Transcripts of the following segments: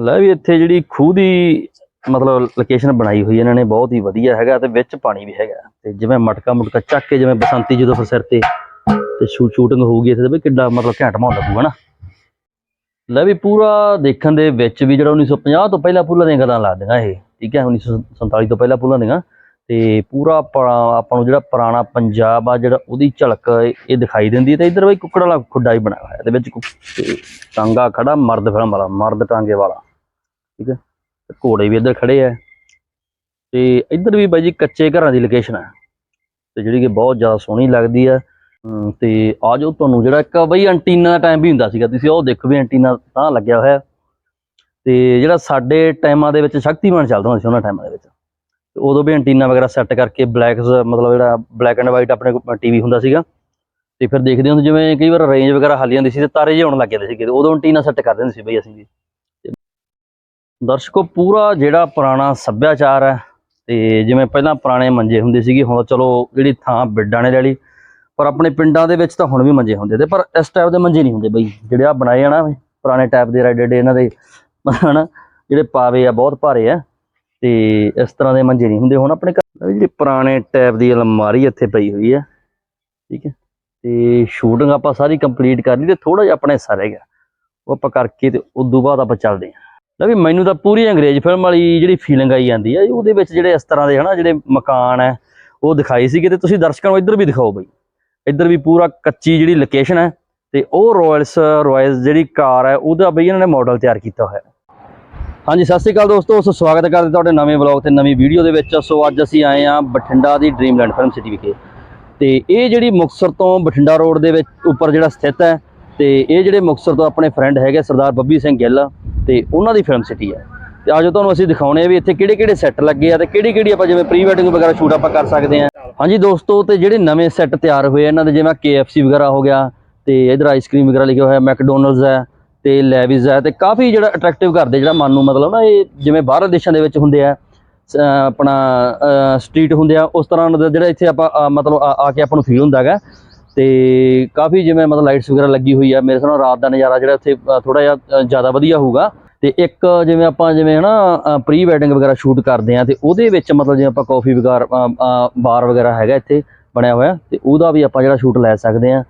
ਲੈ ਵੀ ਇੱਥੇ ਜਿਹੜੀ ਖੂਹ ਦੀ ਮਤਲਬ ਲੋਕੇਸ਼ਨ ਬਣਾਈ ਹੋਈ ਇਹਨਾਂ ਨੇ ਬਹੁਤ ਹੀ ਵਧੀਆ ਹੈਗਾ ਤੇ ਵਿੱਚ ਪਾਣੀ ਵੀ ਹੈਗਾ। ਤੇ ਜਿਵੇਂ ਮਟਕਾ ਮੁਟਕਾ ਚੱਕ ਕੇ ਜਿਵੇਂ ਬਸੰਤੀ ਜਦੋਂ ਫਿਰ ਸਿਰ ਤੇ ਤੇ ਸ਼ੂ ਸ਼ੂਟਿੰਗ ਹੋਊਗੀ ਇੱਥੇ ਤੇ ਵੀ ਕਿੱਡਾ ਮਤਲਬ ਘੈਂਟ ਮਾਹੌਲ ਲੱਗੂਗਾ ਨਾ। ਲੈ ਵੀ ਪੂਰਾ ਦੇਖਣ ਦੇ ਵਿੱਚ ਵੀ ਜਿਹੜਾ 1950 ਤੋਂ ਪਹਿਲਾਂ ਪੁੱਲਾਂ ਦੀਆਂ ਗੱਲਾਂ ਲੱਗਦੀਆਂ ਇਹ, ਠੀਕ ਹੈ 1947 ਤੋਂ ਪਹਿਲਾਂ ਪੁੱਲਾਂ ਦੀਆਂ। ਤੇ ਪੂਰਾ ਆਪਾਂ ਨੂੰ ਜਿਹੜਾ ਪੁਰਾਣਾ ਪੰਜਾਬ ਆ, ਜਿਹੜਾ ਉਹਦੀ ਝਲਕ ਇਹ ਦਿਖਾਈ ਦਿੰਦੀ ਹੈ ਤੇ ਇੱਧਰ ਬਈ ਕੁੱਕੜ ਵਾਲਾ ਖੁੱਡਾ ਹੀ ਬਣਾਇਆ ਹੋਇਆ ਤੇ ਵਿੱਚ ਕੁ- ਟਾਂਗਾ ਖੜਾ, ਮਰਦ ਫਿਲਮ ਵਾਲਾ ਮਰਦ ਟਾਂਗੇ ਵਾਲਾ। ਠੀਕ ਹੈ ਤੇ ਘੋੜੇ ਵੀ ਇੱਧਰ ਖੜੇ ਆ। ਤੇ ਇੱਧਰ ਵੀ ਬਾਈ ਜੀ ਕੱਚੇ ਘਰਾਂ ਦੀ ਲੋਕੇਸ਼ਨ ਹੈ ਤੇ ਜਿਹੜੀ ਕਿ ਬਹੁਤ ਜ਼ਿਆਦਾ ਸੋਹਣੀ ਲੱਗਦੀ ਆ। ਤੇ ਆ ਤੁਹਾਨੂੰ ਜਿਹੜਾ ਇੱਕ ਬਈ ਐਂਟੀਨਾ ਦਾ ਟਾਈਮ ਵੀ ਹੁੰਦਾ ਸੀਗਾ, ਤੁਸੀਂ ਉਹ ਦੇਖੋ ਵੀ ਐਂਟੀਨਾ ਤਾਂ ਲੱਗਿਆ ਹੋਇਆ। ਤੇ ਜਿਹੜਾ ਸਾਡੇ ਟਾਈਮਾਂ ਦੇ ਵਿੱਚ ਸ਼ਕਤੀਮਾਨ ਚੱਲਦਾ ਹੁੰਦਾ ਸੀ ਉਹਨਾਂ ਟਾਈਮਾਂ ਦੇ ਵਿੱਚ। ਤੇ ਉਦੋਂ ਵੀ ਐਂਟੀਨਾ ਵਗੈਰਾ ਸੈੱਟ ਕਰਕੇ ਬਲੈਕ ਮਤਲਬ ਜਿਹੜਾ ਬਲੈਕ ਐਂਡ ਵਾਈਟ ਆਪਣੇ ਕੋਲ ਟੀਵੀ ਹੁੰਦਾ ਸੀਗਾ। ਤੇ ਫਿਰ ਦੇਖਦੇ ਹੁੰਦੇ ਜਿਵੇਂ ਕਈ ਵਾਰ ਰੇਂਜ ਵਗੈਰਾ ਹੱਲ ਜਾਂਦੀ ਸੀ ਤੇ ਤਾਰੇ ਜਿਹੇ ਆਉਣ ਲੱਗ ਜਾਂਦੇ ਸੀਗੇ। ਤੇ ਉਦੋਂ ਐਂਟੀਨਾ ਸੈੱਟ ਕਰ ਦਿੰਦੇ ਸੀ ਬਈ ਅਸੀਂ ਵੀ। ਦਰਸ਼ਕੋ, ਪੂਰਾ ਜਿਹੜਾ ਪੁਰਾਣਾ ਸੱਭਿਆਚਾਰ ਹੈ, ਤੇ ਜਿਵੇਂ ਪਹਿਲਾਂ ਪੁਰਾਣੇ ਮੰਜੇ ਹੁੰਦੇ ਸੀਗੇ, ਹੁਣ ਚਲੋ ਜਿਹੜੀ ਥਾਂ ਬਿੱਡਾਂ ਨੇ ਲੈ ਲਈ, ਪਰ ਆਪਣੇ ਪਿੰਡਾਂ ਦੇ ਵਿੱਚ ਤਾਂ ਹੁਣ ਵੀ ਮੰਜੇ ਹੁੰਦੇ ਤੇ, ਪਰ ਇਸ ਟਾਈਪ ਦੇ ਮੰਜੇ ਨਹੀਂ ਹੁੰਦੇ ਬਈ, ਜਿਹੜੇ ਆ ਬਣਾਏ ਆ ਨਾ ਪੁਰਾਣੇ ਟਾਈਪ ਦੇ ਰੈਡ ਇਹਨਾਂ ਦੇ, ਹਨਾ, ਜਿਹੜੇ ਪਾਵੇ ਆ, ਬਹੁਤ ਭਾਰੇ ਆ, ਤੇ ਇਸ ਤਰ੍ਹਾਂ ਦੇ ਮੰਜੇ ਨਹੀਂ ਹੁੰਦੇ। ਹੁਣ ਆਪਣੇ ਘਰ ਜਿਹੜੀ ਪੁਰਾਣੇ ਟਾਈਪ ਦੀ ਅਲਮਾਰੀ ਇੱਥੇ ਪਈ ਹੋਈ ਹੈ ਠੀਕ ਹੈ, ਤੇ ਸ਼ੂਟਿੰਗ ਆਪਾਂ ਸਾਰੀ ਕੰਪਲੀਟ ਕਰ ਲਈ ਤੇ ਥੋੜਾ ਜਿਹਾ ਆਪਣੇ ਹਿੱਸਾ ਰਹਿ ਗਿਆ ਉਹ ਆਪਾਂ ਕਰਕੇ ਤੇ ਤੋਂ ਬਾਅਦ ਆਪਾਂ ਚੱਲਦੇ ਹਾਂ। ਨਾ ਵੀ ਮੈਨੂੰ ਤਾਂ ਪੂਰੀ ਅੰਗਰੇਜ਼ ਫਿਲਮ ਵਾਲੀ ਜਿਹੜੀ ਫੀਲਿੰਗ ਆਈ ਜਾਂਦੀ ਹੈ ਉਹਦੇ ਵਿੱਚ ਜਿਹੜੇ ਇਸ ਤਰ੍ਹਾਂ ਦੇ ਹਨਾ, ਜਿਹੜੇ ਮਕਾਨ ਹੈ ਉਹ ਦਿਖਾਈ ਸੀਗੇ ਤੇ ਤੁਸੀਂ ਦਰਸ਼ਕਾਂ ਨੂੰ ਇੱਧਰ ਵੀ ਦਿਖਾਓ ਬਈ। ਇੱਧਰ ਵੀ ਪੂਰਾ ਕੱਚੀ ਜਿਹੜੀ ਲੋਕੇਸ਼ਨ ਹੈ ਤੇ ਉਹ ਰਾਇਲਸ ਰਾਇਲਸ ਜਿਹੜੀ ਕਾਰ ਹੈ ਉਹਦਾ ਬਈ ਇਹਨਾਂ ਨੇ ਮਾਡਲ ਤਿਆਰ ਕੀਤਾ ਹੋਇਆ। ਹਾਂਜੀ, ਸਤਿ ਸ਼੍ਰੀ ਅਕਾਲ ਦੋਸਤੋ ਸੋ ਸਵਾਗਤ ਕਰਦੇ ਤੁਹਾਡੇ ਨਵੇਂ ਵਲੌਗ ਤੇ ਨਵੀਂ ਵੀਡੀਓ ਦੇ ਵਿੱਚ। ਸੋ ਅੱਜ ਅਸੀਂ ਆਏ ਹਾਂ ਬਠਿੰਡਾ ਦੀ ਡ੍ਰੀਮਲੈਂਡ ਫਿਲਮ ਸਿਟੀ ਵਿਖੇ। ਤੇ ਇਹ ਜਿਹੜੀ ਮੁਕਤਸਰ ਤੋਂ ਬਠਿੰਡਾ ਰੋਡ ਦੇ ਵਿੱਚ ਉੱਪਰ ਜਿਹੜਾ ਸਥਿਤ ਹੈ, ਤੇ ਇਹ ਜਿਹੜੇ ਮੁਕਤਸਰ ਤੋਂ ਆਪਣੇ ਫਰੈਂਡ ਹੈਗੇ ਸਰਦਾਰ ਬੱਬੀ ਸਿੰਘ ਗਿੱਲ ਤੇ ਉਹਨਾਂ ਦੀ ਫਿਲਮ ਸਿਟੀ ਹੈ। ਤੇ ਆਜੋ ਤੁਹਾਨੂੰ ਅਸੀਂ ਦਿਖਾਉਣੇ ਆ ਵੀ ਇੱਥੇ ਕਿਹੜੇ ਕਿਹੜੇ ਸੈੱਟ ਲੱਗੇ ਆ ਤੇ ਕਿਹੜੀ ਕਿਹੜੀ ਆਪਾਂ ਜਿਵੇਂ ਪ੍ਰੀ ਵੈਡਿੰਗ ਵਗੈਰਾ ਸ਼ੂਟ ਆਪਾਂ ਕਰ ਸਕਦੇ ਆ। ਹਾਂਜੀ ਦੋਸਤੋ, ਤੇ ਜਿਹੜੇ ਨਵੇਂ ਸੈੱਟ ਤਿਆਰ ਹੋਏ ਇਹਨਾਂ ਦੇ ਜਿਵੇਂ KFC ਵਗੈਰਾ ਹੋ ਗਿਆ, ਤੇ ਇਧਰ ਆਈਸਕ੍ਰੀਮ ਵਗੈਰਾ ਲਿਖਿਆ ਹੋਇਆ ਮੈਕਡੋਨਲਡਸ ਹੈ, ਤੇ ਲੈਵਿਜ਼ ਹੈ, ਤੇ ਕਾਫੀ ਜਿਹੜਾ ਅਟਰੈਕਟਿਵ ਕਰਦੇ ਜਿਹੜਾ ਮਨ ਨੂੰ ਮਤਲਬ ਨਾ ਇਹ ਜਿਵੇਂ ਬਾਹਰ ਦੇਸ਼ਾਂ ਦੇ ਵਿੱਚ ਹੁੰਦੇ ਆ ਆਪਣਾ ਸਟਰੀਟ ਹੁੰਦੇ ਆ, ਉਸ ਤਰ੍ਹਾਂ ਦਾ ਜਿਹੜਾ ਇੱਥੇ ਆਪਾਂ ਮਤਲਬ ਆ ਆ ਕੇ ਆਪਾਂ ਨੂੰ ਫੀਲ ਹੁੰਦਾ ਹੈਗਾ। ਤੇ ਕਾਫੀ ਜਿਵੇਂ ਮਤਲਬ ਲਾਈਟਸ ਵਗੈਰਾ ਲੱਗੀ ਹੋਈ ਆ, ਮੇਰੇ ਸਾਹਮਣੇ ਰਾਤ ਦਾ ਨਜ਼ਾਰਾ ਜਿਹੜਾ ਇੱਥੇ ਥੋੜਾ ਜਿਹਾ ਜ਼ਿਆਦਾ ਵਧੀਆ ਹੋਊਗਾ। ਤੇ ਇੱਕ ਜਿਵੇਂ ਆਪਾਂ ਜਿਵੇਂ ਹਨਾ ਪ੍ਰੀ ਵੈਡਿੰਗ ਵਗੈਰਾ ਸ਼ੂਟ ਕਰਦੇ ਆ ਤੇ ਉਹਦੇ ਵਿੱਚ ਮਤਲਬ ਜਿਵੇਂ ਆਪਾਂ ਕਾਫੀ ਵਗਾਰ ਬਾਰ ਵਗੈਰਾ ਹੈਗਾ ਇੱਥੇ, ਬਣਿਆ ਹੋਇਆ, ਤੇ ਉਹਦਾ ਵੀ ਆਪਾਂ ਜਿਹੜਾ ਸ਼ੂਟ ਲੈ ਸਕਦੇ ਆ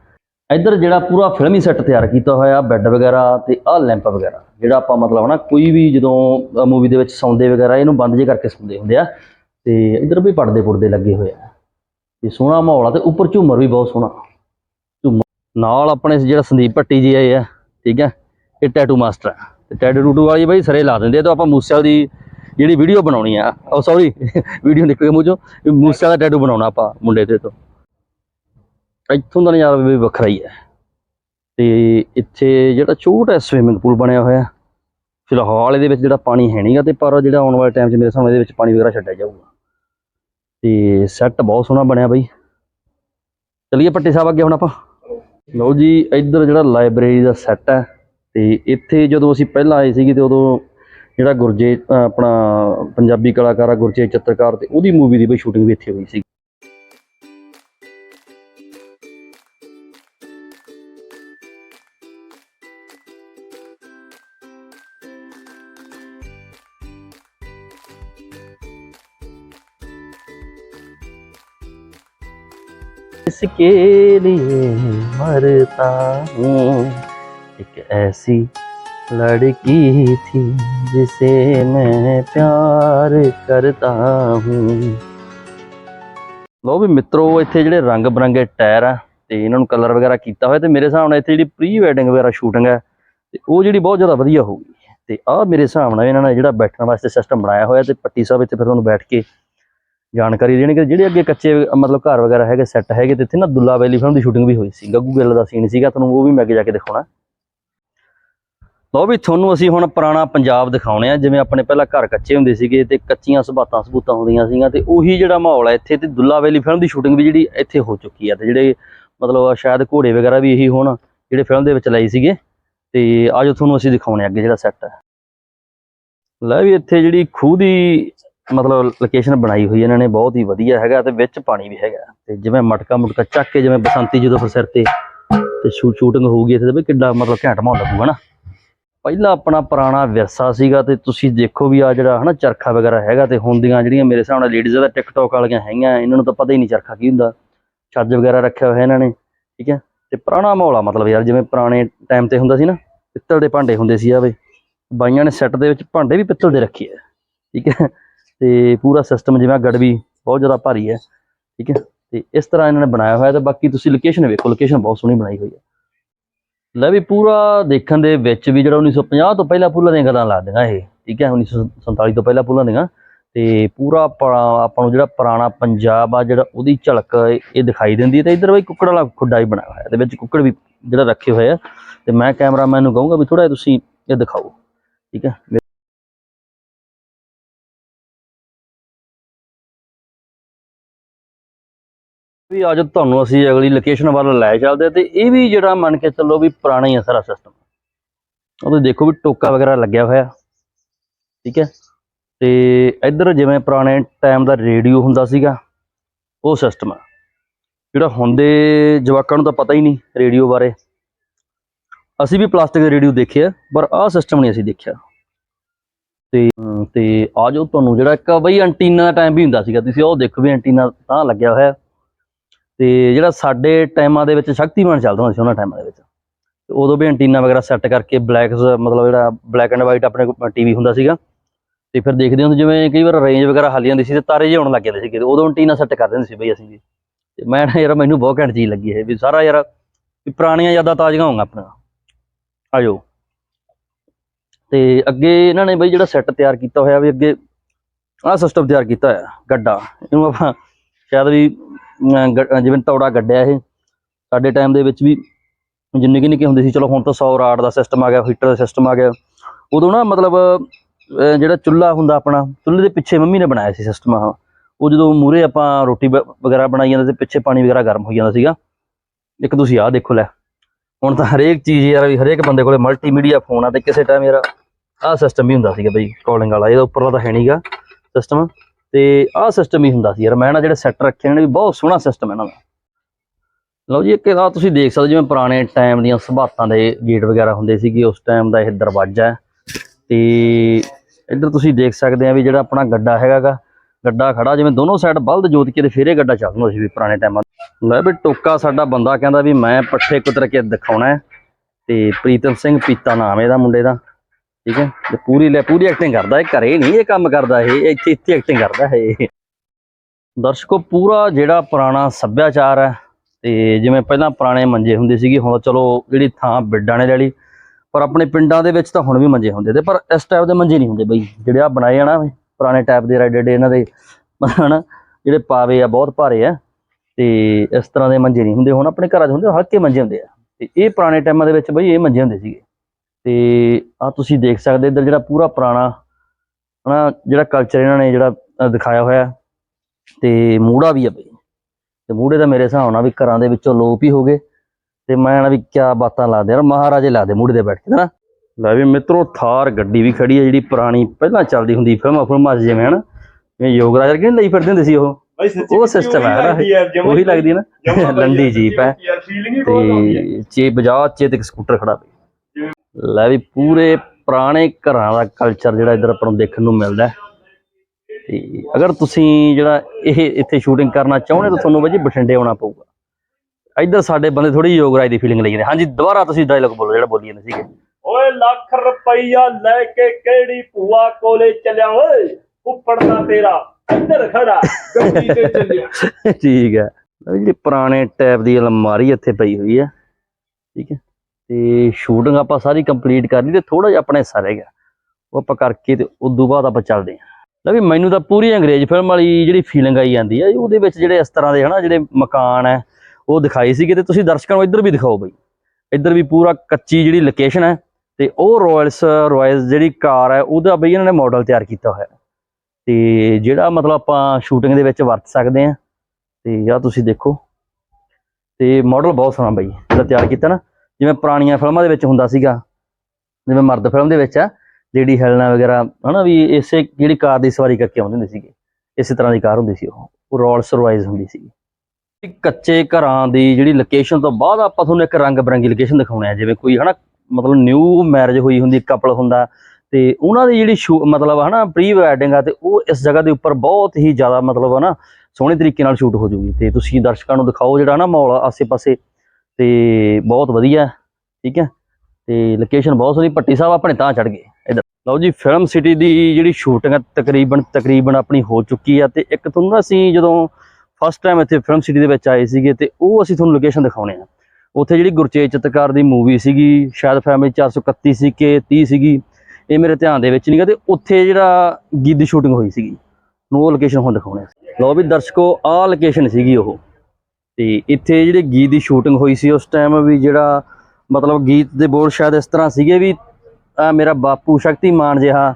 ਇੱਧਰ ਜਿਹੜਾ ਪੂਰਾ ਫਿਲਮੀ ਸੈੱਟ ਤਿਆਰ ਕੀਤਾ ਹੋਇਆ, ਬੈੱਡ ਵਗੈਰਾ ਤੇ ਆਹ ਲੈਂਪ ਵਗੈਰਾ, ਜਿਹੜਾ ਆਪਾਂ ਮਤਲਬ ਹਨਾ ਕੋਈ ਵੀ ਜਦੋਂ ਮੂਵੀ ਦੇ ਵਿੱਚ ਸੌਂਦੇ ਵਗੈਰਾ, ਇਹਨੂੰ ਬੰਦ ਜੇ ਕਰਕੇ ਸੌਂਦੇ ਹੁੰਦੇ ਆ, ਤੇ ਇੱਧਰ ਵੀ ਪਰਦੇ ਪੁਰਦੇ ਲੱਗੇ ਹੋਏ ਆ। ਤੇ ਸੋਹਣਾ ਮਾਹੌਲ ਆ ਤੇ ਉੱਪਰ ਝੂਮਰ ਵੀ ਬਹੁਤ ਸੋਹਣਾ। ਝੂਮਰ ਨਾਲ ਆਪਣੇ ਜਿਹੜਾ ਸੰਦੀਪ ਭੱਟੀ ਜੀ ਆਏ ਆ, ਠੀਕ ਹੈ ਇਹ ਟੈਟੂ ਮਾਸਟਰ ਹੈ ਤੇ ਟੈਟੂ ਟੂਟੂ ਵਾਲੀ ਬਾਈ ਸਰੇ ਲਾ ਦਿੰਦੇ ਆ ਤਾਂ ਆਪਾਂ ਮੂਸੇ ਦੀ ਜਿਹੜੀ ਵੀਡੀਓ ਬਣਾਉਣੀ ਆ, ਉਹ ਸੌਰੀ ਵੀਡੀਓ ਨਿਕਲ ਗਈ ਮੂੰਹ ਚੋਂ, ਵੀ ਮੂਸੇ ਵਾਲਾ ਟੈਟੂ ਬਣਾਉਣਾ ਆਪਾਂ ਮੁੰਡੇ ਦੇ ਤੋਂ। ਇੱਥੋਂ ਦਾ ਨਜ਼ਾਰਾ ਵੀ ਵੱਖਰਾ ਹੀ ਹੈ। ਤੇ ਇੱਥੇ ਜਿਹੜਾ ਛੋਟਾ ਸਵਿਮਿੰਗ ਪੂਲ ਬਣਿਆ ਹੋਇਆ, ਫਿਲਹਾਲ ਇਹਦੇ ਵਿੱਚ ਜਿਹੜਾ ਪਾਣੀ ਹੈ ਨਹੀਂਗਾ ਤੇ ਪਰ ਜਿਹੜਾ ਆਉਣ ਵਾਲੇ ਟਾਈਮ 'ਚ ਮੇਰੇ ਸਾਹਮਣੇ ਇਹਦੇ ਵਿੱਚ ਪਾਣੀ ਵਗੈਰਾ ਛੱਡਿਆ ਜਾਊਗਾ। ਤੇ ਸੈੱਟ ਬਹੁਤ ਸੋਹਣਾ ਬਣਿਆ ਬਾਈ। ਚਲਿਏ ਪੱਟੀ ਸਾਹਿਬ ਅੱਗੇ ਹੁਣ ਆਪਾਂ। ਲਓ ਜੀ, ਇੱਧਰ ਜਿਹੜਾ ਲਾਇਬ੍ਰੇਰੀ ਦਾ ਸੈੱਟ ਹੈ ਤੇ ਇੱਥੇ ਜਦੋਂ ਅਸੀਂ ਪਹਿਲਾਂ ਆਏ ਸੀਗੇ ਤੇ ਉਦੋਂ ਜਿਹੜਾ ਗੁਰਜੇ ਅਹ ਆਪਣਾ ਪੰਜਾਬੀ ਕਲਾਕਾਰ ਆ ਗੁਰਜੇ ਚਿੱਤਰਕਾਰ ਤੇ ਉਹਦੀ ਮੂਵੀ ਦੀ ਬਈ ਸ਼ੂਟਿੰਗ ਵੀ ਇੱਥੇ ਹੋਈ ਸੀ इसके लिए मरता हूँ एक ऐसी लड़की थी जिसे मैं प्यार करता हूँ ਲੋ ਵੀ ਮਿੱਤਰੋ ਇੱਥੇ ਜਿਹੜੇ ਰੰਗ ਬਰੰਗੇ ਟਾਇਰ ਆ ਤੇ ਇਹਨਾਂ ਨੂੰ ਕਲਰ ਵਗੈਰਾ ਕੀਤਾ ਹੋਇਆ ਤੇ ਮੇਰੇ ਹਿਸਾਬ ਨਾਲ ਇੱਥੇ ਜਿਹੜੀ ਪ੍ਰੀ ਵੈਡਿੰਗ ਵਗੈਰਾ ਸ਼ੂਟਿੰਗ ਹੈ ਤੇ ਉਹ ਜਿਹੜੀ ਬਹੁਤ ਜ਼ਿਆਦਾ ਵਧੀਆ ਹੋਊਗੀ ਤੇ ਆਹ ਮੇਰੇ ਹਿਸਾਬ ਨਾਲ ਇਹਨਾਂ ਨੇ ਜਿਹੜਾ ਬੈਠਣ ਵਾਸਤੇ ਸਿਸਟਮ ਬਣਾਇਆ ਹੋਇਆ ਤੇ ਪੱਟੀ ਸਾਹਿਬ ਇੱਥੇ ਫਿਰ ਤੁਹਾਨੂੰ ਬੈਠ ਕੇ ਜਾਣਕਾਰੀ ਦੇਣਗੇ ਜਿਹੜੇ ਅੱਗੇ ਕੱਚੇ ਮਤਲਬ ਘਰ ਵਗੈਰਾ ਹੈਗੇ ਸੈੱਟ ਹੈਗੇ ਤੇ ਇੱਥੇ ਨਾ ਦੁੱਲਾ ਵੈਲੀ ਫਿਲਮ ਦੀ ਸ਼ੂਟਿੰਗ ਵੀ ਹੋਈ ਸੀ ਗੱਗੂ ਗਿੱਲ ਦਾ ਸੀਨ ਸੀਗਾ ਤੁਹਾਨੂੰ ਉਹ ਵੀ ਮੈਂ ਅੱਗੇ ਜਾ ਕੇ ਦਿਖਾਉਣਾ ਲਓ ਵੀ ਤੁਹਾਨੂੰ ਅਸੀਂ ਹੁਣ ਪੁਰਾਣਾ ਪੰਜਾਬ ਦਿਖਾਉਣੇ ਆ, ਜਿਵੇਂ ਆਪਣੇ ਪਹਿਲਾਂ ਘਰ ਕੱਚੇ ਹੁੰਦੇ ਸੀਗੇ ਤੇ ਕੱਚੀਆਂ ਸਬਾਤਾਂ ਸਬੂਤਾਂ ਹੁੰਦੀਆਂ ਸੀਗੀਆਂ ਤੇ ਉਹੀ ਜਿਹੜਾ ਮਾਹੌਲ ਹੈ ਇੱਥੇ ਤੇ ਦੁੱਲਾ ਵੇਲੀ ਫਿਲਮ ਦੀ ਸ਼ੂਟਿੰਗ ਵੀ ਜਿਹੜੀ ਇੱਥੇ ਹੋ ਚੁੱਕੀ ਆ ਤੇ ਜਿਹੜੇ ਮਤਲਬ ਸ਼ਾਇਦ ਘੋੜੇ ਵਗੈਰਾ ਵੀ ਇਹੀ ਹੋਣ ਜਿਹੜੇ ਫਿਲਮ ਦੇ ਵਿੱਚ ਲਈ ਸੀਗੇ ਤੇ ਆਜੋ ਤੁਹਾਨੂੰ ਅਸੀਂ ਦਿਖਾਉਣੇ ਆ ਅੱਗੇ ਜਿਹੜਾ ਸੈੱਟ ਹੈ ਲੈ ਵੀ ਇੱਥੇ ਜਿਹੜੀ ਖੂਹ ਦੀ ਮਤਲਬ ਲੋਕੇਸ਼ਨ ਬਣਾਈ ਹੋਈ ਇਹਨਾਂ ਨੇ ਬਹੁਤ ਹੀ ਵਧੀਆ ਹੈਗਾ ਤੇ ਵਿੱਚ ਪਾਣੀ ਵੀ ਹੈਗਾ ਤੇ ਜਿਵੇਂ ਮਟਕਾ ਮੁਟਕਾ ਚੱਕ ਕੇ ਜਿਵੇਂ ਬਸੰਤੀ ਜਦੋਂ ਫਿਰ ਸਿਰ ਤੇ ਤੇ ਸ਼ੂ ਸ਼ੂਟਿੰਗ ਹੋਊਗੀ ਇੱਥੇ ਤੇ ਵੀ ਕਿੱਡਾ ਮਤਲਬ ਘੈਂਟ ਮਾਹੌਲ ਲੱਗੂਗਾ ਨਾ। ਪਹਿਲਾਂ ਆਪਣਾ ਪੁਰਾਣਾ ਵਿਰਸਾ ਸੀਗਾ ਤੇ ਤੁਸੀਂ ਦੇਖੋ ਵੀ ਆ ਜਿਹੜਾ ਹਨਾ ਚਰਖਾ ਵਗੈਰਾ ਹੈਗਾ ਤੇ ਹੁੰਦੀਆਂ ਜਿਹੜੀਆਂ ਮੇਰੇ ਹਿਸਾਬ ਨਾਲ ਲੇਡੀਜ਼ ਦਾ ਟਿਕਟੌਕ ਵਾਲੀਆਂ ਹੈਗੀਆਂ, ਇਹਨਾਂ ਨੂੰ ਤਾਂ ਪਤਾ ਹੀ ਨਹੀਂ ਚਰਖਾ ਕੀ ਹੁੰਦਾ। ਛੱਜ ਵਗੈਰਾ ਰੱਖਿਆ ਹੋਇਆ ਇਹਨਾਂ ਨੇ, ਠੀਕ ਹੈ? ਤੇ ਪੁਰਾਣਾ ਮਾਹੌਲ ਆ ਮਤਲਬ ਯਾਰ, ਜਿਵੇਂ ਪੁਰਾਣੇ ਟਾਈਮ ਤੇ ਹੁੰਦਾ ਸੀ ਨਾ, ਪਿੱਤਲ ਦੇ ਭਾਂਡੇ ਹੁੰਦੇ ਸੀ ਆਵੇ ਬਾਈਆਂ ਨੇ ਸੈੱਟ ਦੇ ਵਿੱਚ ਭਾਂਡੇ ਵੀ ਪਿੱਤਲ ਦੇ ਰੱਖੇ ਆ, ਠੀਕ ਹੈ? ਤੇ ਪੂਰਾ ਸਿਸਟਮ ਜਿਵੇਂ ਗੜਵੀ ਬਹੁਤ ਜ਼ਿਆਦਾ ਭਾਰੀ ਹੈ, ਠੀਕ ਹੈ? ਤੇ ਇਸ ਤਰ੍ਹਾਂ ਇਹਨਾਂ ਨੇ ਬਣਾਇਆ ਹੋਇਆ ਤੇ ਬਾਕੀ ਤੁਸੀਂ ਲੋਕੇਸ਼ਨ ਵੇਖੋ ਲੋਕੇਸ਼ਨ ਬਹੁਤ ਸੋਹਣੀ ਬਣਾਈ ਹੋਈ ਹੈ। ਲੈ ਵੀ ਪੂਰਾ ਦੇਖਣ ਦੇ ਵਿੱਚ ਵੀ ਜਿਹੜਾ 1950 ਤੋਂ ਪਹਿਲਾਂ ਪੁੱਲਾਂ ਦੀਆਂ ਗੱਲਾਂ ਲੱਗਦੀਆਂ ਇਹ, ਠੀਕ ਹੈ 1947 ਤੋਂ ਪਹਿਲਾਂ ਪੁੱਲਾਂ ਦੀਆਂ। ਤੇ ਪੂਰਾ ਆਪਾਂ ਨੂੰ ਜਿਹੜਾ ਪੁਰਾਣਾ ਪੰਜਾਬ ਆ, ਜਿਹੜਾ ਉਹਦੀ ਝਲਕ ਇਹ ਦਿਖਾਈ ਦਿੰਦੀ ਹੈ ਤੇ ਇੱਧਰ ਬਈ ਕੁੱਕੜ ਵਾਲਾ ਖੁੱਡਾ ਹੀ ਬਣਾਇਆ ਹੋਇਆ ਤੇ ਵਿੱਚ ਕੁੱਕੜ ਵੀ ਜਿਹੜਾ ਰੱਖੇ ਹੋਏ ਆ। ਤੇ ਮੈਂ ਕੈਮਰਾਮੈਨ ਨੂੰ ਕਹੂੰਗਾ ਵੀ ਥੋੜਾ ਜਿਹਾ ਤੁਸੀਂ ਇਹ ਦਿਖਾਓ, ਠੀਕ ਹੈ। ਵੀ ਅੱਜ ਤੁਹਾਨੂੰ ਅਸੀਂ ਅਗਲੀ ਲੋਕੇਸ਼ਨ ਵੱਲ ਲੈ ਚੱਲਦੇ ਹਾਂ ਤੇ ਇਹ ਵੀ ਜਿਹੜਾ ਮੰਨ ਕੇ ਚੱਲੋ ਵੀ ਪੁਰਾਣਾ ਹੀ ਆ ਸਾਰਾ ਸਿਸਟਮ ਉਹ ਦੇਖੋ ਵੀ ਟੋਕਾ ਵਗੈਰਾ ਲੱਗਿਆ ਹੋਇਆ। ਠੀਕ ਹੈ। ਤੇ ਇੱਧਰ ਜਿਵੇਂ ਪੁਰਾਣੇ ਟਾਈਮ ਦਾ ਰੇਡੀਓ ਹੁੰਦਾ ਸੀਗਾ ਉਹ ਸਿਸਟਮ ਆ। ਜਿਹੜਾ ਹੁੰਦੇ ਜਵਾਕਾਂ ਨੂੰ ਤਾਂ ਪਤਾ ਹੀ ਨਹੀਂ ਰੇਡੀਓ ਬਾਰੇ। ਅਸੀਂ ਵੀ ਪਲਾਸਟਿਕ ਦੇ ਰੇਡੀਓ ਦੇਖਿਆ ਪਰ ਆਹ ਸਿਸਟਮ ਨਹੀਂ ਅਸੀਂ ਦੇਖਿਆ। ਤੇ ਅਮ, ਤੇ ਆ ਤੁਹਾਨੂੰ ਜਿਹੜਾ ਇੱਕ ਬਈ ਐਂਟੀਨਾ ਦਾ ਟਾਈਮ ਵੀ ਹੁੰਦਾ ਸੀਗਾ ਤੁਸੀਂ ਉਹ ਦੇਖੋ ਵੀ ਐਂਟੀਨਾ ਤਾਂ ਲੱਗਿਆ ਹੋਇਆ। ਤੇ ਜਿਹੜਾ ਸਾਡੇ ਟਾਈਮਾਂ ਦੇ ਵਿੱਚ ਸ਼ਕਤੀਮਾਨ ਚੱਲਦਾ ਹੁੰਦਾ ਸੀ ਉਹਨਾਂ ਟਾਈਮਾਂ ਦੇ ਵਿੱਚ। ਉਦੋਂ ਵੀ ਐਂਟੀਨਾ ਵਗੈਰਾ ਸੈੱਟ ਕਰਕੇ ਬਲੈਕ ਮਤਲਬ ਜਿਹੜਾ ਬਲੈਕ ਐਂਡ ਵਾਈਟ ਆਪਣੇ ਕੋਲ ਟੀਵੀ ਹੁੰਦਾ ਸੀਗਾ। ਤੇ ਫਿਰ ਦੇਖਦੇ ਹੁੰਦੇ ਜਿਵੇਂ ਕਈ ਵਾਰ ਰੇਂਜ ਵਗੈਰਾ ਹੱਲ ਜਾਂਦੀ ਸੀ ਤੇ ਤਾਰੇ ਜਿਹੇ ਆਉਣ ਲੱਗ ਜਾਂਦੇ ਸੀਗੇ ਉਦੋਂ ਐਂਟੀਨਾ ਸੈੱਟ ਕਰ ਦਿੰਦੇ ਸੀ ਬਈ ਅਸੀਂ ਵੀ। ਤੇ ਮੈਂ ਨਾ ਯਾਰ ਮੈਨੂੰ ਬਹੁਤ ਘੈਂਟ ਚੀਜ਼ ਲੱਗੀ ਇਹ ਵੀ ਸਾਰਾ ਯਾਰ ਵੀ ਪੁਰਾਣੀਆਂ ਯਾਦਾਂ ਤਾਜ਼ੀਆਂ ਹੋਣਗੀਆਂ ਆਪਣੀਆਂ ਆਜੋ। ਤੇ ਅੱਗੇ ਇਹਨਾਂ ਨੇ ਬਈ ਜਿਹੜਾ ਸੈੱਟ ਤਿਆਰ ਕੀਤਾ ਹੋਇਆ ਵੀ ਅੱਗੇ ਆਹ ਸਿਸਟਮ ਤਿਆਰ ਕੀਤਾ ਹੋਇਆ, ਗੱਡਾ। ਇਹਨੂੰ ਆਪਾਂ ਸ਼ਾਇਦ ਵੀ ਗ- ਜਿਵੇਂ ਤੌੜਾ ਗੱਡਿਆ ਇਹ, ਸਾਡੇ ਟਾਈਮ ਦੇ ਵਿੱਚ ਵੀ ਜਿੰਨੇ ਕਿ ਨਿੱਕੇ ਹੁੰਦੇ ਸੀ, ਚਲੋ ਹੁਣ ਤਾਂ 100 ਰਾਡ ਦਾ ਸਿਸਟਮ ਆ ਗਿਆ ਹੀਟਰ ਦਾ ਸਿਸਟਮ ਆ ਗਿਆ। ਉਦੋਂ ਨਾ ਮਤਲਬ ਜਿਹੜਾ ਚੁੱਲ੍ਹਾ ਹੁੰਦਾ ਆਪਣਾ, ਚੁੱਲ੍ਹੇ ਦੇ ਪਿੱਛੇ ਮੰਮੀ ਨੇ ਬਣਾਇਆ ਸੀ ਸਿਸਟਮ ਆ ਉਹ ਜਦੋਂ ਮੂਰੇ ਆਪਾਂ ਰੋਟੀ ਵ- ਵਗੈਰਾ ਬਣਾਈ ਜਾਂਦੇ ਤੇ ਪਿੱਛੇ ਪਾਣੀ ਵਗੈਰਾ ਗਰਮ ਹੋ ਜਾਂਦਾ ਸੀਗਾ। ਇੱਕ ਤੁਸੀਂ ਆਹ ਦੇਖੋ ਲੈ, ਹੁਣ ਤਾਂ ਹਰੇਕ ਚੀਜ਼ ਯਾਰ ਵੀ ਹਰੇਕ ਬੰਦੇ ਕੋਲੇ ਮਲਟੀਮੀਡੀਆ ਫੋਨ ਆ ਤੇ ਕਿਸੇ ਟਾਈਮ ਯਾਰ ਆਹ ਸਿਸਟਮ ਵੀ ਹੁੰਦਾ ਸੀਗਾ ਬਈ ਕਾਲਿੰਗ ਵਾਲਾ, ਇਹਦਾ ਉੱਪਰਲਾ ਤਾਂ ਹੈ ਨਹੀਂਗਾ ਸਿਸਟਮ ਤੇ ਆਹ ਸਿਸਟਮ ਹੀ ਹੁੰਦਾ ਸੀ ਯਾਰ, ਮੈਂ ਨਾ ਜਿਹੜੇ ਸੈੱਟ ਰੱਖੇ ਨੇ ਵੀ ਬਹੁਤ ਸੋਹਣਾ ਸਿਸਟਮ ਇਹਨਾਂ ਦਾ ਲਓ ਜੀ, ਇੱਕ ਆ ਤੁਸੀਂ ਦੇਖ ਸਕਦੇ ਜਿਵੇਂ ਪੁਰਾਣੇ ਟਾਈਮ ਦੀਆਂ ਸਭਾਤਾਂ ਦੇ ਗੇਟ ਵਗੈਰਾ ਹੁੰਦੇ ਸੀਗੇ, ਉਸ ਟਾਈਮ ਦਾ ਇਹ ਦਰਵਾਜ਼ਾ ਹੈ। ਤੇ ਇੱਧਰ ਤੁਸੀਂ ਦੇਖ ਸਕਦੇ ਆ ਵੀ ਜਿਹੜਾ ਆਪਣਾ ਗੱਡਾ ਹੈਗਾਗਾ, ਗੱਡਾ ਖੜਾ, ਜਿਵੇਂ ਦੋਨੋਂ ਸਾਈਡ ਬਲਦ ਜੋਤ ਕੇ ਤੇ ਫੇਰੇ ਗੱਡਾ ਚੱਲਦਾ ਸੀ ਵੀ ਪੁਰਾਣੇ ਟਾਈਮਾਂ ਦਾ। ਲੈ ਵੀ ਟੋਕਾ ਸਾਡਾ ਬੰਦਾ ਕਹਿੰਦਾ ਵੀ ਮੈਂ ਪੱਠੇ ਕੁਤਰ ਕੇ ਦਿਖਾਉਣਾ ਤੇ ਪ੍ਰੀਤਮ ਸਿੰਘ ਪੀਤਾ ਨਾਮ ਇਹਦਾ ਮੁੰਡੇ ਦਾ। ਠੀਕ ਹੈ? ਤੇ ਪੂਰੀ ਲੈ, ਪੂਰੀ ਐਕਟਿੰਗ ਕਰਦਾ ਇਹ, ਘਰੇ ਨਹੀਂ ਇਹ ਕੰਮ ਕਰਦਾ ਇਹ ਇੱਥੇ ਇੱਥੇ ਐਕਟਿੰਗ ਕਰਦਾ ਹੈ ਇਹ। ਦਰਸ਼ਕੋ, ਪੂਰਾ ਜਿਹੜਾ ਪੁਰਾਣਾ ਸੱਭਿਆਚਾਰ ਹੈ, ਤੇ ਜਿਵੇਂ ਪਹਿਲਾਂ ਪੁਰਾਣੇ ਮੰਜੇ ਹੁੰਦੇ ਸੀਗੇ, ਹੁਣ ਚਲੋ ਜਿਹੜੀ ਥਾਂ ਬਿੱਡਾਂ ਨੇ ਲੈ ਲਈ, ਪਰ ਆਪਣੇ ਪਿੰਡਾਂ ਦੇ ਵਿੱਚ ਤਾਂ ਹੁਣ ਵੀ ਮੰਜੇ ਹੁੰਦੇ ਤੇ, ਪਰ ਇਸ ਟਾਈਪ ਦੇ ਮੰਜੇ ਨਹੀਂ ਹੁੰਦੇ ਬਈ। ਜਿਹੜੇ ਆ ਬਣਾਏ ਆ ਨਾ, ਪੁਰਾਣੇ ਟਾਈਪ ਦੇ ਰੈਡ ਡੇ ਇਹਨਾਂ ਦੇ, ਹਨਾ, ਜਿਹੜੇ ਪਾਵੇ ਆ, ਬਹੁਤ ਭਾਰੇ ਆ, ਤੇ ਇਸ ਤਰ੍ਹਾਂ ਦੇ ਮੰਜੇ ਨਹੀਂ ਹੁੰਦੇ। ਹੁਣ ਆਪਣੇ ਘਰਾਂ 'ਚ ਹੁੰਦੇ ਹਲਕੇ ਮੰਜੇ ਹੁੰਦੇ ਆ। ਤੇ ਇਹ ਪੁਰਾਣੇ ਟਾਈਮਾਂ ਦੇ ਵਿੱਚ ਬਈ ਇਹ ਮੰਜੇ ਹੁੰਦੇ ਸੀਗੇ। ਤੇ ਆ ਤੁਸੀਂ ਦੇਖ ਸਕਦੇ ਇੱਧਰ ਜਿਹੜਾ ਪੂਰਾ ਪੁਰਾਣਾ ਹਨਾ ਜਿਹੜਾ ਕਲਚਰ ਇਹਨਾਂ ਨੇ ਜਿਹੜਾ ਦਿਖਾਇਆ ਹੋਇਆ। ਤੇ ਮੂੜਾ ਵੀ ਆ ਬਈ। ਤੇ ਮੂੜੇ ਦਾ ਮੇਰੇ ਹਿਸਾਬ ਨਾਲ ਵੀ ਘਰਾਂ ਦੇ ਵਿੱਚੋਂ ਲੋਪ ਹੀ ਹੋ ਗਏ। ਤੇ ਮੈਂ ਨਾ ਵੀ ਕਿਆ ਬਾਤਾਂ ਲਾਦੇ ਯਾਰ ਮਹਾਰਾਜੇ ਲਾਦੇ ਮੂੜੇ ਦੇ ਬੈਠ ਕੇ ਨਾ ਲੈ ਵੀ ਮਿੱਤਰੋ ਥਾਰ ਗੱਡੀ ਵੀ ਖੜੀ ਹੈ ਜਿਹੜੀ ਪੁਰਾਣੀ ਪਹਿਲਾਂ ਚੱਲਦੀ ਹੁੰਦੀ ਫਿਲਮਾਂ ਫਿਲਮਾਂ ਜਿਵੇਂ ਹਨਾ। ਜਿਵੇਂ ਯੋਗਰਾਜ ਵਰਗੇ ਨੀ ਲਈ ਫਿਰਦੇ ਹੁੰਦੇ ਸੀ ਉਹ। ਉਹ system ਹੈ ਉਹੀ ਲੱਗਦੀ ਹੈ ਨਾ। ਲੰਡੀ ਜੀਪ ਹੈ। ਤੇ ਚੇ ਬਜਾਜ ਚੇ ਤੇ ਸਕੂਟਰ ਖੜਾ ਪਈ ਲੈ ਵੀ ਪੂਰੇ ਪੁਰਾਣੇ ਘਰਾਂ ਦਾ ਕਲਚਰ ਜਿਹੜਾ ਇੱਧਰ ਆਪਾਂ ਨੂੰ ਦੇਖਣ ਨੂੰ ਮਿਲਦਾ। ਤੇ ਅਗਰ ਤੁਸੀਂ ਜਿਹੜਾ ਇਹ ਇੱਥੇ ਸ਼ੂਟਿੰਗ ਕਰਨਾ ਚਾਹੁੰਦੇ ਤਾਂ ਤੁਹਾਨੂੰ ਬਾਜੀ ਬਠਿੰਡੇ ਆਉਣਾ ਪਊਗਾ। ਇੱਧਰ ਸਾਡੇ ਬੰਦੇ ਥੋੜੀ ਯੋਗਰਾਜ ਦੀ ਫੀਲਿੰਗ ਲਈ ਜਾਂਦੇ ਹਾਂਜੀ ਦੁਬਾਰਾ ਤੁਸੀਂ ਡਾਇਲੌਗ ਬੋਲੋ ਜਿਹੜਾ ਬੋਲੀ ਜਾਂਦੇ ਸੀਗੇ। ਓਏ ਲੱਖ ਰੁਪਈਆ ਲੈ ਕੇ ਕਿਹੜੀ ਭੂਆ ਕੋਲੇ ਚੱਲਿਆ? ਓਏ ਉੱਪਰ ਦਾ ਤੇਰਾ ਇੱਧਰ ਖੜਾ ਗੱਡੀ ਤੇ ਚੱਲਿਆ। ਠੀਕ ਹੈ। ਜਿਹੜੀ ਪੁਰਾਣੇ ਟਾਈਪ ਦੀ ਅਲਮਾਰੀ ਇੱਥੇ ਪਈ ਹੋਈ ਹੈ ਠੀਕ ਹੈ। ਤੇ ਸ਼ੂਟਿੰਗ ਆਪਾਂ ਸਾਰੀ ਕੰਪਲੀਟ ਕਰ ਲਈ ਤੇ ਥੋੜਾ ਜਿਹਾ ਆਪਣੇ ਹਿੱਸਾ ਰਹਿ ਗਿਆ। ਉਹ ਆਪਾਂ ਕਰਕੇ ਤੇ ਉਦੋਂ ਬਾਅਦ ਆਪਾਂ ਚੱਲਦੇ ਹਾਂ। ਲੈ ਵੀ ਮੈਨੂੰ ਤਾਂ ਪੂਰੀ ਅੰਗਰੇਜ਼ ਫਿਲਮ ਵਾਲੀ ਜਿਹੜੀ ਫੀਲਿੰਗ ਆਈ ਜਾਂਦੀ ਹੈ ਉਹਦੇ ਵਿੱਚ ਜਿਹੜੇ ਇਸ ਤਰ੍ਹਾਂ ਦੇ ਹਨਾ, ਜਿਹੜੇ ਮਕਾਨ ਹੈ ਉਹ ਦਿਖਾਈ ਸੀਗੇ ਤੇ ਤੁਸੀਂ ਦਰਸ਼ਕਾਂ ਨੂੰ ਇੱਧਰ ਵੀ ਦਿਖਾਓ ਬਈ। ਇੱਧਰ ਵੀ ਪੂਰਾ ਕੱਚੀ ਜਿਹੜੀ ਲੋਕੇਸ਼ਨ ਹੈ ਤੇ ਉਹ ਰਾਇਲਸ ਰਾਇਲਸ ਜਿਹੜੀ ਕਾਰ ਹੈ ਉਹਦਾ ਬਈ ਇਹਨਾਂ ਨੇ ਮਾਡਲ ਤਿਆਰ ਕੀਤਾ ਹੋਇਆ। ਤੇ ਜਿਹੜਾ ਮਤਲਬ ਆਪਾਂ ਸ਼ੂਟਿੰਗ ਦੇ ਵਿੱਚ ਵਰਤ ਸਕਦੇ ਆ ਤੇ ਆ ਤੁਸੀਂ ਦੇਖੋ। ਤੇ ਮਾਡਲ ਬਹੁਤ ਸੋਹਣਾ ਬਈ, ਜਿਹੜਾ ਤਿਆਰ ਕੀਤਾ ਨਾ। ਜਿਵੇਂ ਪੁਰਾਣੀਆਂ ਫਿਲਮਾਂ ਦੇ ਵਿੱਚ ਹੁੰਦਾ ਸੀਗਾ, ਜਿਵੇਂ ਮਰਦ ਫਿਲਮ ਦੇ ਵਿੱਚ ਆ ਲੇਡੀ ਹੈਲਨਾ ਵਗੈਰਾ, ਹਨਾ ਵੀ ਇਸੇ ਜਿਹੜੀ ਕਾਰ ਦੀ ਸਵਾਰੀ ਕਰਕੇ ਆਉਂਦੇ ਹੁੰਦੇ ਸੀਗੇ, ਇਸੇ ਤਰ੍ਹਾਂ ਦੀ ਕਾਰ ਹੁੰਦੀ ਸੀ ਉਹ ਉਹ ਰੋਲਸ ਰੋਇਸ ਹੁੰਦੀ ਸੀ। ਕੱਚੇ ਘਰਾਂ ਦੀ ਜਿਹੜੀ ਲੋਕੇਸ਼ਨ ਤੋਂ ਬਾਅਦ ਆਪਾਂ ਤੁਹਾਨੂੰ ਇੱਕ ਰੰਗ ਬਰੰਗੀ ਲੋਕੇਸ਼ਨ ਦਿਖਾਉਣੇ ਆ, ਜਿਵੇਂ ਕੋਈ ਹਨਾ ਮਤਲਬ ਨਿਊ ਮੈਰਿਜ ਹੋਈ ਹੁੰਦੀ ਕਪਲ ਹੁੰਦਾ, ਤੇ ਉਹਨਾਂ ਦੀ ਜਿਹੜੀ ਸ਼ੂ- ਮਤਲਬ ਹਨਾ ਪ੍ਰੀ ਵੈਡਿੰਗ ਆ, ਤੇ ਉਹ ਇਸ ਜਗ੍ਹਾ ਦੇ ਉੱਪਰ ਬਹੁਤ ਹੀ ਜ਼ਿਆਦਾ ਮਤਲਬ ਹਨਾ ਸੋਹਣੇ ਤਰੀਕੇ ਨਾਲ ਸ਼ੂਟ ਹੋ ਜੂਗੀ, ਤੇ ਤੁਸੀਂ ਦਰਸ਼ਕਾਂ ਨੂੰ ਦਿਖਾਓ ਜਿਹੜਾ ਨਾ ਮਾਹੌਲ ਆਸੇ-ਪਾਸੇ। ਤੇ ਬਹੁਤ ਵਧੀਆ, ਠੀਕ ਹੈ? ਤੇ ਲੋਕੇਸ਼ਨ ਬਹੁਤ ਸੋਹਣੀ ਪੱਟੀ ਸਾਹਿਬ ਆਪਣੇ ਤਾਂ ਚੜ ਗਏ। ਇਧਰ ਲਓ ਜੀ ਫਿਲਮ ਸਿਟੀ ਦੀ ਜਿਹੜੀ ਸ਼ੂਟਿੰਗ ਆ ਤਕਰੀਬਨ ਤਕਰੀਬਨ ਆਪਣੀ ਹੋ ਚੁੱਕੀ ਆ ਤੇ ਇੱਕ ਤੁਹਾਨੂੰ ਨਾ ਅਸੀਂ ਜਦੋਂ ਫਸਟ ਟਾਈਮ ਇੱਥੇ ਫਿਲਮ ਸਿਟੀ ਦੇ ਵਿੱਚ ਆਏ ਸੀਗੇ ਤੇ ਉਹ ਅਸੀਂ ਤੁਹਾਨੂੰ ਲੋਕੇਸ਼ਨ ਦਿਖਾਉਣੇ ਆ। ਉੱਥੇ ਜਿਹੜੀ ਗੁਰਚੇਜ ਚਿੱਤਕਾਰ ਦੀ ਮੂਵੀ ਸੀਗੀ, ਸ਼ਾਇਦ ਫੈਮਿਲੀ 431 ਸੀ ਕਿ 30 ਸੀਗੀ, ਇਹ ਮੇਰੇ ਧਿਆਨ ਦੇ ਵਿੱਚ ਨਹੀਂਗਾ ਤੇ ਉੱਥੇ ਜਿਹੜਾ ਗੀਤ ਦੀ ਸ਼ੂਟਿੰਗ ਹੋਈ ਸੀਗੀ ਨੂੰ ਉਹ ਲੋਕੇਸ਼ਨ ਹੁਣ ਦਿਖਾਉਣੇ ਆ। ਲਓ ਵੀ ਦਰਸ਼ਕੋ ਆ ਲੋਕੇਸ਼ਨ ਸੀਗੀ ਉਹ। ਤੇ ਇੱਥੇ ਜਿਹੜੇ ਗੀਤ ਦੀ ਸ਼ੂਟਿੰਗ ਹੋਈ ਸੀ, ਉਸ ਟਾਈਮ ਵੀ ਜਿਹੜਾ ਮਤਲਬ ਗੀਤ ਦੇ ਬੋਲ ਸ਼ਾਇਦ ਇਸ ਤਰ੍ਹਾਂ ਸੀਗੇ ਵੀ, ਆ ਮੇਰਾ ਬਾਪੂ ਸ਼ਕਤੀਮਾਨ ਜਿਹਾ,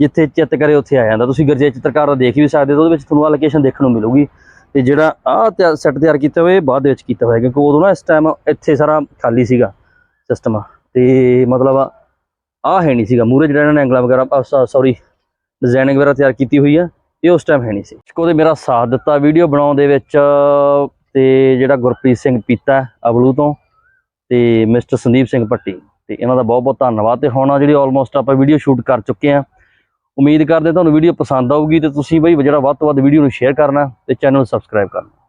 ਜਿੱਥੇ ਚਿੱਤ ਕਰੇ ਉੱਥੇ ਆ ਜਾਂਦਾ। ਤੁਸੀਂ ਗਰਜੇ ਚਿੱਤਰਕਾਰ ਦਾ ਦੇਖ ਵੀ ਸਕਦੇ ਹੋ, ਉਹਦੇ ਵਿੱਚ ਤੁਹਾਨੂੰ ਆ ਲੋਕੇਸ਼ਨ ਦੇਖਣ ਨੂੰ ਮਿਲੂਗੀ। ਤੇ ਜਿਹੜਾ ਆਹ ਸੈੱਟ ਤਿਆਰ ਕੀਤਾ ਹੋਇਆ, ਇਹ ਬਾਅਦ ਦੇ ਵਿੱਚ ਕੀਤਾ ਹੋਇਆ, ਕਿਉਂਕਿ ਉਦੋਂ ਨਾ ਇਸ ਟਾਈਮ ਇੱਥੇ ਸਾਰਾ ਖਾਲੀ ਸੀਗਾ ਸਿਸਟਮ ਤੇ ਮਤਲਬ ਆਹ ਹੈ ਨਹੀਂ ਸੀਗਾ। ਮੂਰੇ ਜਿਹੜਾ ਇਹਨਾਂ ਨੇ ਐਂਗਲਾ ਵਗੈਰਾ ਸੌਰੀ ਡਿਜ਼ਾਈਨਿੰਗ ਵਗੈਰਾ ਤਿਆਰ ਕੀਤੀ ਹੋਈ ਆ, ਇਹ ਉਸ ਟਾਈਮ ਹੈ ਨਹੀਂ ਸੀ। ਉਹਦੇ ਮੇਰਾ ਸਾਥ ਦਿੱਤਾ ਵੀਡੀਓ ਬਣਾਉਣ ਦੇ ਵਿੱਚ ਤੇ ਜਿਹੜਾ ਗੁਰਪ੍ਰੀਤ ਸਿੰਘ ਪੀਤਾ ਅਬਲੂ ਤੋਂ ਤੇ ਮਿਸਟਰ ਸੰਦੀਪ ਸਿੰਘ ਪੱਟੀ ਤੇ ਇਹਨਾਂ ਦਾ ਬਹੁਤ ਬਹੁਤ ਧੰਨਵਾਦ ਤੇ ਹੁਣ ਆ ਜਿਹੜੀ ਆਲਮੋਸਟ ਆਪਾਂ ਵੀਡੀਓ ਸ਼ੂਟ ਕਰ ਚੁੱਕੇ ਆ ਉਮੀਦ ਕਰਦੇ ਤੁਹਾਨੂੰ ਵੀਡੀਓ ਪਸੰਦ ਆਊਗੀ ਤੇ ਤੁਸੀਂ ਬਈ ਜਿਹੜਾ ਵੱਧ ਤੋਂ ਵੱਧ ਵੀਡੀਓ ਨੂੰ ਸ਼ੇਅਰ ਕਰਨਾ ਤੇ ਚੈਨਲ ਨੂੰ ਸਬਸਕ੍ਰਾਈਬ ਕਰਨਾ।